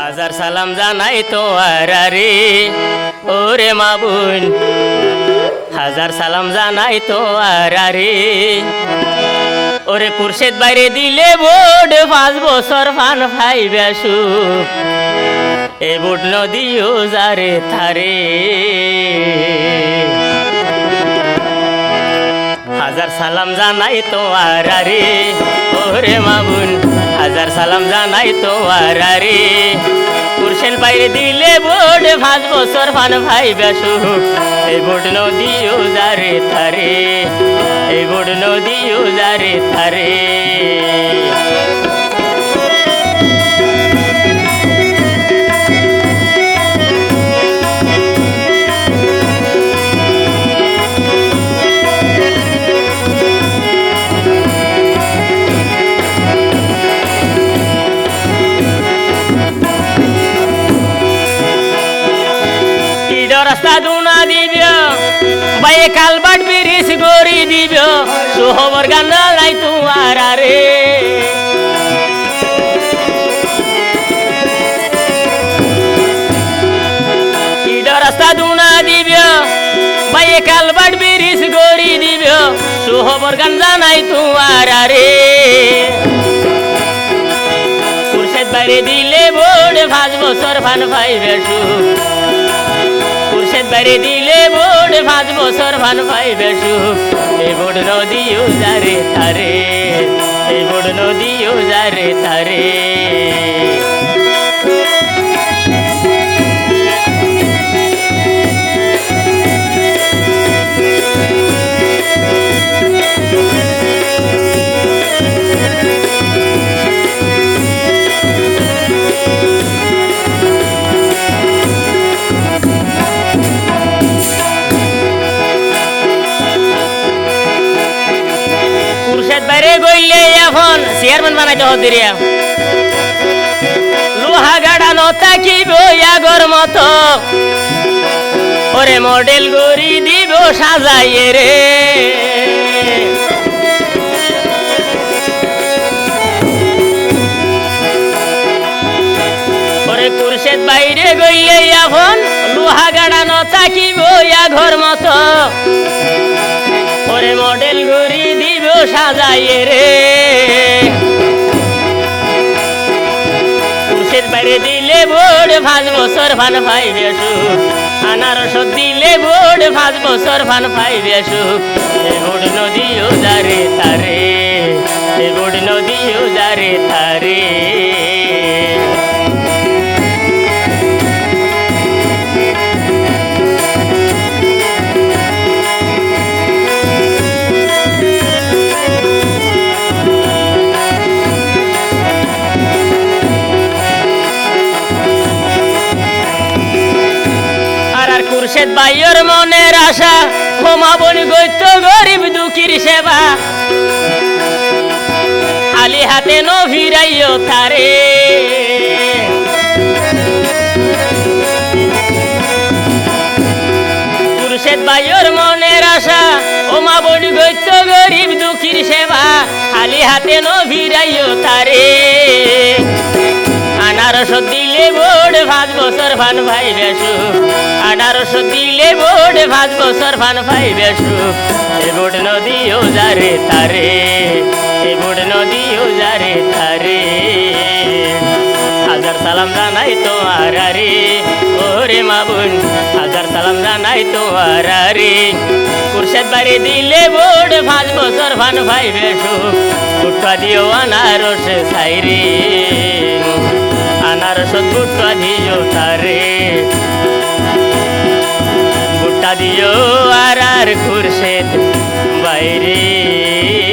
হাজার সালাম জানাই তো আরে ওরে মাবুন হাজার সালাম জানাই তো আরে ওরে কুরশেদ বাইরে দিলে বোর্ড পাঁচ বছর ফান ভাই বেসু এ বোর্ড নদীও যারে থারে হাজার সালাম জানাই তো আরে ওরে মাবুন হাজার সালাম জানাই তো আরে পুরুষের বাইরে দিলে বোর্ড পাঁচ বছর ফান ভাই বেসু। এই বোর্ড নদীও যারে থারে এই বোর্ড নদীও যারে থারে কালবাট বিরিস গড়ি দিব, সুহবর গান লাই তোমার আরে। রাস্তা দুনা দিব, বাইয়ে কালবাট বিরিস গড়ি দিব, সুহবর গান জানাই তোমার আরে। কুরশেদ বাইরে দিলে বোর্ড পাঁচ বছর ফান ভাই বেসু কুরশেদ দিলে বোর্ড পাঁচ বছর ভান ভাই বেশু এই বোর্ড নদীও যারে তারে এই বোর্ড নদীও যারে তারে। বাইরে গইলে এখন চেয়ারম্যান বানাইতে হদিরিয়া লোহা গাড়া নতা কি বইয়াগর মতো। ওরে মডেল গড়ি দিব সাজাইয়ে রে। ওরে বাইরে গইলে এখন লোহা গাড়া নতা কি বইয়া ঘর মতো। ওরে মডেল ঘুরি সাজাইয়ে রে। কুশের বাইরে দিলে বোর্ড পাঁচ বছর ফান পাই বেসু আনারস দিলে বোর্ড পাঁচ বছর ফান পাই বেসু এ নদী উদারে তারে এ নদী উদারে তারে। কুরশেদ বাইয়ের মনের আশা হোমা বনি গৈত্য গরিব দুঃখীর সেবা। খালি হাতে ন ভিড়াইও তারে। কুরশেদ বাইয়ের মনের আশা হোমা বনি গৈত্য গরিব দুঃখীর সেবা। খালি হাতে ন তারে। আনারস দিলে বোর্ড পাঁচ বছর ফান ভাই বেসু আনারস দিলে বোর্ড পাঁচ বছর ফান ভাই বেসু এ বোর্ড নদীও যারে তারে, এ বোর্ড নদীও যারে তারে। হাজার সালাম জানাই তো আরে, ওরে মাবুন হাজার সালাম জানাই তো আরে। কুরশেদ বাড়ি দিলে বোর্ড পাঁচ বছর ফান ভাই বেসু উঠা দিও আনারস সাইরে আনারস বুট্টা দিও তারে। বুট্টা দিও আর আর ঘুরছে বাইরে।